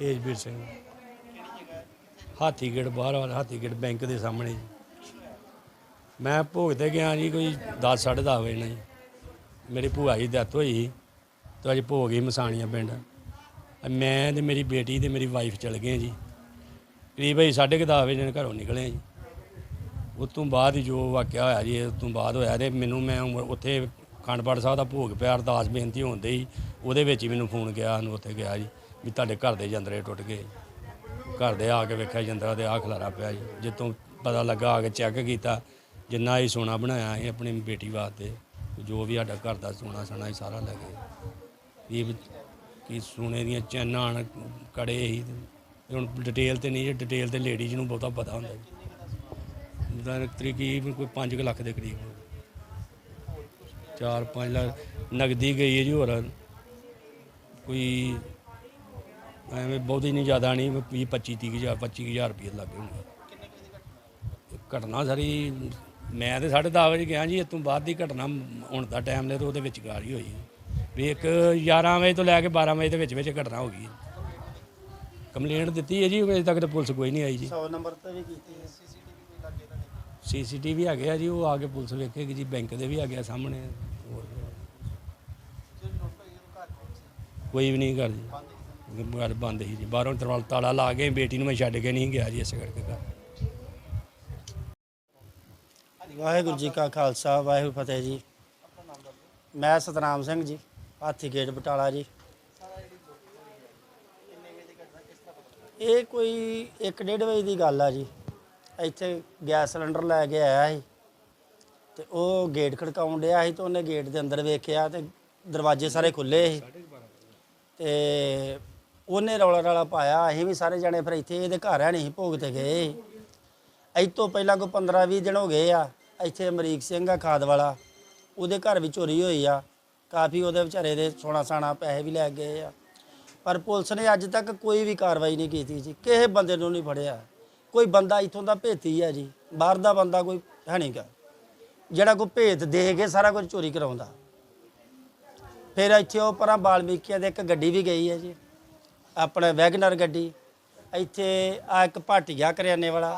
ਤੇਜਵੀਰ ਸਿੰਘ। ਹਾਥੀਗੇਟ ਬਾਹਰ ਵਾਲਾ ਹਾਥੀਗੇਟ ਬੈਂਕ ਦੇ ਸਾਹਮਣੇ ਜੀ। ਮੈਂ ਭੋਗ ਤੇ ਗਿਆ ਜੀ ਕੋਈ 10 10:30 ਵਜੇ ਨਾਲ ਜੀ। ਮੇਰੀ ਭੂਆ ਜੀ ਡੈਥ ਹੋਈ ਸੀ ਤੇ ਅੱਜ ਭੋਗ ਹੀ ਮਸਾਣੀਆਂ ਪਿੰਡ। ਮੈਂ ਤੇ ਮੇਰੀ ਬੇਟੀ ਤੇ ਮੇਰੀ ਵਾਈਫ ਚਲ ਗਏ ਜੀ। ਕਰੀਬ ਅਸੀਂ 10:30 ਵਜੇ ਨਾਲ ਘਰੋਂ ਨਿਕਲੇ ਜੀ। ਉਸ ਤੋਂ ਬਾਅਦ ਹੀ ਜੋ ਵਾਕਿਆ ਹੋਇਆ ਜੀ ਉਸ ਤੋਂ ਬਾਅਦ ਹੋਇਆ ਤੇ ਮੈਨੂੰ ਮੈਂ ਉਮ- ਉੱਥੇ ਖੰਡਪੜ ਸਾਹਿਬ ਦਾ ਭੋਗ ਪਿਆ ਅਰਦਾਸ, ਬੇਨਤੀ ਹੁੰਦੇ ਹੀ ਉਹਦੇ ਵਿੱਚ ਹੀ ਮੈਨੂੰ ਫੋਨ ਗਿਆ ਨੂੰ ਉੱਥੇ ਗਿਆ ਜੀ। ਵੀ ਤੁਹਾਡੇ ਘਰ ਦੇ ਜੰਦਰੇ ਟੁੱਟ ਗਏ ਘਰ ਦੇ ਆ ਕੇ ਵੇਖਿਆ ਜੰਦਰਾ ਤੇ ਆ ਖਲਾਰਾ ਪਿਆ ਜੀ। ਜਿੱਤੋਂ ਪਤਾ ਲੱਗਾ ਆ ਕੇ ਚੈੱਕ ਕੀਤਾ ਜਿੰਨਾ ਹੀ ਸੋਨਾ ਬਣਾਇਆ ਸੀ ਆਪਣੀ ਬੇਟੀ ਵਾਸਤੇ ਜੋ ਵੀ ਸਾਡਾ ਘਰ ਦਾ ਸੋਨਾ ਸਣਾ ਸੀ ਸਾਰਾ ਲੈ ਗਏ। ਇਹ ਕੀ ਸੋਨੇ ਦੀਆਂ ਚੈਨਾਂ ਹਨ, ਕੜੇ ਹੀ ਹੁਣ ਡਿਟੇਲ ਤੇ ਨਹੀਂ ਡਿਟੇਲ ਤੇ ਲੇਡੀਜ਼ ਨੂੰ ਬਹੁਤਾ ਪਤਾ ਹੁੰਦਾ ਜੀ। ਉਹਦਾ ਤਕਰੀਬ ਕੋਈ 5 ਲੱਖ ਦੇ ਕਰੀਬ 4-5 ਲੱਖ ਨਗਦੀ ਗਈ ਹੈ ਜੀ ਹੋਰ। ਕੋਈ ਐਵੇਂ ਬਹੁਤੀ ਨਹੀਂ ਜ਼ਿਆਦਾ ਨਹੀਂ 20 25 30 ਹਜ਼ਾਰ 25 ਹਜ਼ਾਰ ਰੁਪਏ ਲੱਗੇ ਹੋਣਗੇ ਘਟਨਾ ਸਾਰੀ ਮੈਂ ਤੇ 10:30 ਵਜੇ ਗਿਆ ਜੀ ਇਸ ਤੋਂ ਬਾਅਦ ਦੀ ਘਟਨਾ ਹੁਣ ਦਾ ਟਾਈਮ ਲੈ ਤੇ ਉਹਦੇ ਵਿੱਚ ਗਾਲ ਹੀ ਹੋਈ। ਵੀ ਇੱਕ 11 ਵਜੇ ਤੋਂ ਲੈ ਕੇ 12 ਵਜੇ ਦੇ ਵਿੱਚ ਵਿੱਚ ਘਟਨਾ ਹੋ ਗਈ। ਕੰਪਲੇਂਟ ਦਿੱਤੀ ਹੈ ਜੀ ਅਜੇ ਤੱਕ ਤਾਂ ਪੁਲਿਸ ਕੋਈ ਨਹੀਂ ਆਈ ਜੀ। 100 ਨੰਬਰ ਤੇ ਵੀ ਕੀਤੀ ਹੈ। ਸੀਸੀਟੀਵੀ ਹੈਗੇ ਆ ਜੀ ਉਹ ਆ ਕੇ ਪੁਲਿਸ ਵੇਖੇਗੀ ਜੀ ਬੈਂਕ ਦੇ ਵੀ ਆ ਗਿਆ ਸਾਹਮਣੇ। ਹੋਰ ਕੋਈ ਵੀ ਨਹੀਂ ਘਰ ਜੀ ਘਰ ਬੰਦ ਸੀ ਜੀ। ਬਾਹਰੋਂ ਤਰਵਾਲ ਤਾਲਾ ਲਾ ਕੇ ਬੇਟੀ ਨੂੰ ਮੈਂ ਛੱਡ ਕੇ ਨਹੀਂ ਗਿਆ ਜੀ ਇਸੇ ਕਰਕੇ ਘਰ ਵਾਹਿਗੁਰੂ ਜੀ ਕਾ ਖਾਲਸਾ, ਵਾਹਿਗੁਰੂ ਫਤਿਹ ਜੀ। ਮੈਂ ਸਤਨਾਮ ਸਿੰਘ ਜੀ, ਹਾਥੀ ਗੇਟ ਬਟਾਲਾ ਜੀ। ਇਹ ਕੋਈ 1:30 ਵਜੇ ਦੀ ਗੱਲ ਆ ਜੀ। ਇੱਥੇ ਗੈਸ ਸਿਲੰਡਰ ਲੈ ਕੇ ਆਇਆ ਸੀ ਤੇ ਉਹ ਗੇਟ ਖੜਕਾਉਣ ਡਿਆ ਸੀ ਤੇ ਉਹਨੇ ਗੇਟ ਦੇ ਅੰਦਰ ਵੇਖਿਆ ਤੇ ਦਰਵਾਜ਼ੇ ਸਾਰੇ ਖੁੱਲੇ ਸੀ ਤੇ ਉਹਨੇ ਰੌਲਾ ਰਾਲਾ ਪਾਇਆ, ਅਸੀਂ ਵੀ ਸਾਰੇ ਜਣੇ ਫਿਰ ਇੱਥੇ ਇਹਦੇ ਘਰ ਹੈ ਨਹੀਂ ਭੋਗ ਤੇ ਗਏ ਇਹ ਤੋਂ ਪਹਿਲਾਂ ਕੋਈ 15 20 ਦਿਨ ਹੋ ਗਏ ਆ, ਇੱਥੇ ਅਮਰੀਕ ਸਿੰਘ ਆ ਖਾਦ ਵਾਲਾ, ਉਹਦੇ ਘਰ ਵੀ ਚੋਰੀ ਹੋਈ ਆ। ਕਾਫੀ ਉਹਦੇ ਵਿਚਾਰੇ ਦੇ ਸੋਨਾ ਸਾਣਾ ਪੈਸੇ ਵੀ ਲੈ ਗਏ ਆ। ਪਰ ਪੁਲਿਸ ਨੇ ਅੱਜ ਤੱਕ ਕੋਈ ਵੀ ਕਾਰਵਾਈ ਨਹੀਂ ਕੀਤੀ ਜੀ, ਕਿਸੇ ਬੰਦੇ ਨੂੰ ਨਹੀਂ ਫੜਿਆ। ਕੋਈ ਬੰਦਾ ਇੱਥੋਂ ਦਾ ਭੇਤੀ ਆ ਜੀ, ਬਾਹਰ ਦਾ ਬੰਦਾ ਕੋਈ ਹੈ ਨਹੀਂਗਾ ਜਿਹੜਾ ਕੋਈ ਭੇਤ ਦੇ ਕੇ ਸਾਰਾ ਕੁਝ ਚੋਰੀ ਕਰਾਉਂਦਾ। ਫਿਰ ਇੱਥੇ ਉਹ ਪਰਾਂ ਬਾਲਮੀਕੀਆਂ ਦੇ ਇੱਕ ਗੱਡੀ ਵੀ ਗਈ ਹੈ ਜੀ। ਆਪਣਾ ਵੈਗਨਰ ਗੱਡੀ ਇੱਥੇ ਆ ਇੱਕ ਭਾਟੀਆ ਕਰਿਆਨੇ ਵਾਲਾ।